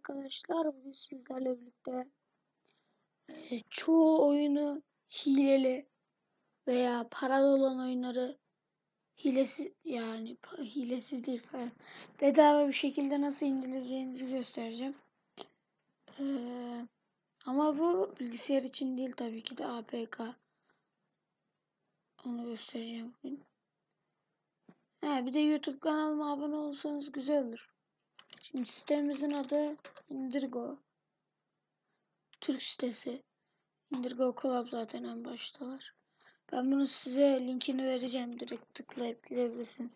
arkadaşlar. Bugün sizlerle birlikte e, çoğu oyunu hileli veya paralı olan oyunları hilesiz yani hilesiz değil falan bedava bir şekilde nasıl indireceğinizi göstereceğim. Ee, ama bu bilgisayar için değil tabii ki de APK. Onu göstereceğim bugün. Ha, bir de YouTube kanalıma abone olursanız güzel olur. Şimdi sitemizin adı Indirgo. Türk sitesi. Indirgo Club zaten en başta var. Ben bunu size linkini vereceğim. Direkt tıklayıp gidebilirsiniz.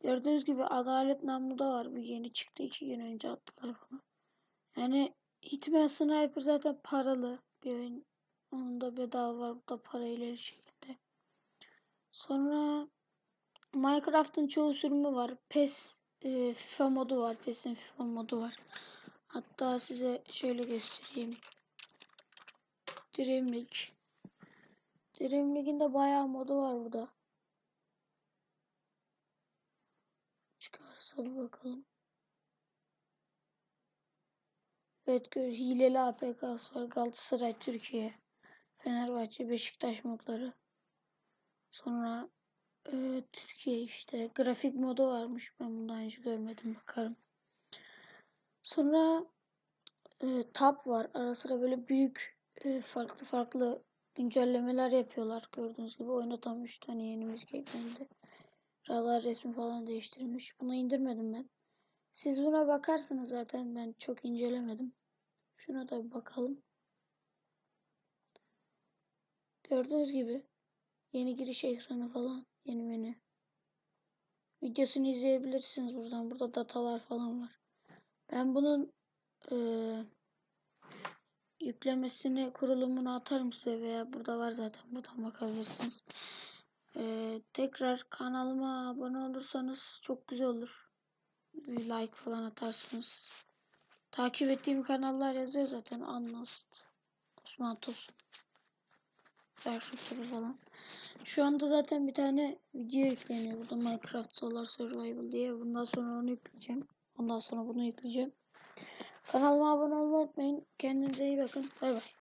Gördüğünüz gibi Adalet namlu da var. Bu yeni çıktı. iki gün önce attılar bunu. Yani Hitman Sniper zaten paralı bir oyun. Onun da bedava var. Bu da parayla şekilde. Sonra Minecraft'ın çoğu sürümü var. PES e, FIFA modu var. PES'in FIFA modu var. Hatta size şöyle göstereyim. Dream League. Dream League'in de bayağı modu var burada. Çıkarsa bir bakalım. Evet gör hileli APK'sı var. Galatasaray Türkiye. Fenerbahçe Beşiktaş modları. Sonra e, Türkiye işte grafik modu varmış. Ben bunu daha önce görmedim bakarım. Sonra e, tab var. Ara sıra böyle büyük e, farklı farklı güncellemeler yapıyorlar. Gördüğünüz gibi oyuna tam 3 tane yeni müzik eklendi. Radar resmi falan değiştirilmiş. Bunu indirmedim ben. Siz buna bakarsınız zaten. Ben çok incelemedim. Şuna da bir bakalım. Gördüğünüz gibi yeni giriş ekranı falan. Yeni menü. Videosunu izleyebilirsiniz buradan. Burada datalar falan var. Ben bunun eee yüklemesini kurulumunu atarım size veya burada var zaten buradan bakabilirsiniz. Ee, tekrar kanalıma abone olursanız çok güzel olur. Bir like falan atarsınız. Takip ettiğim kanallar yazıyor zaten. Annost, Osman Tosun, Berkutları falan. Şu anda zaten bir tane video yükleniyor burada Minecraft Solar Survival diye. Bundan sonra onu yükleyeceğim. Ondan sonra bunu yükleyeceğim. Kanalıma abone olmayı unutmayın. Kendinize iyi bakın. Bay bay.